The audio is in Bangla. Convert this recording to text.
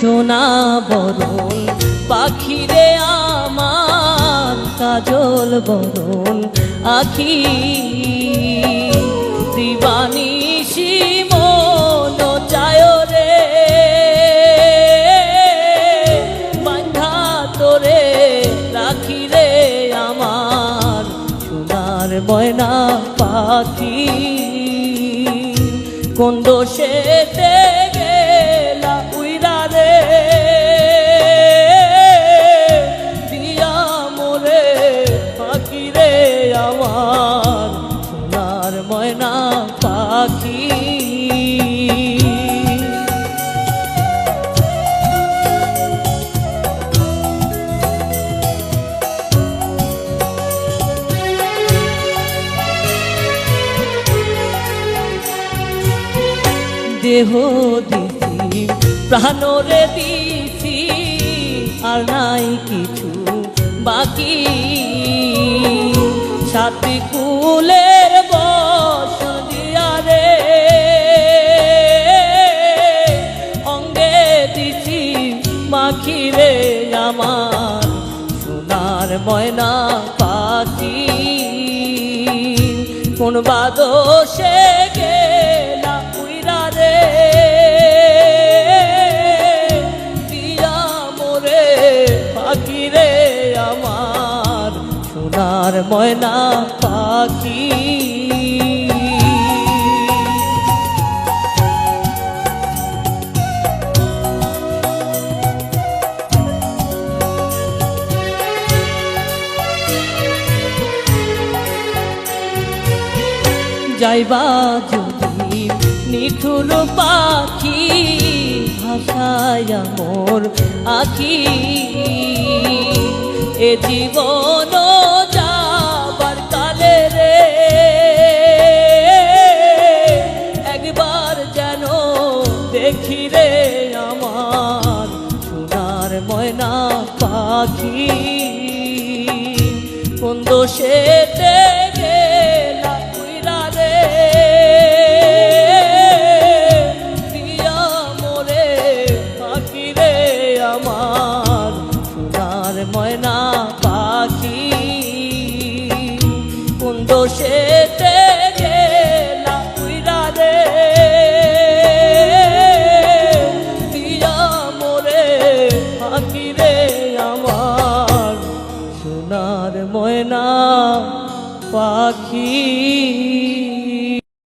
সোনা বরণ, পাখিরে আমার কাজল বরণ, আখি দিবানিশি মন চায় রে। তোরে রে আমার ময়না পাখি। কোন দোষেতে সোনার ময়না পাখি। দেহ দিছি প্রাণরে দিছি আর নাই কিছু বাকি। সাথী কুলের রে আমার সোনার ময়না পাখি। কোন বাদোষে রে। রে সোনার ময়না পাখি। যাইবা যদি নিঠুর পাখি ভাষায় মোর আখি। এ জীবন যাবার কালে রে, একবার যেন দেখি রে আমার সোনার ময়না পাখি। কোন দোষেতে ময়না পাখি। কোন দোষেতে গেলা উইরা রে। দিয়া মোরে পাখি রে আমার। সোনার ময়না পাখি।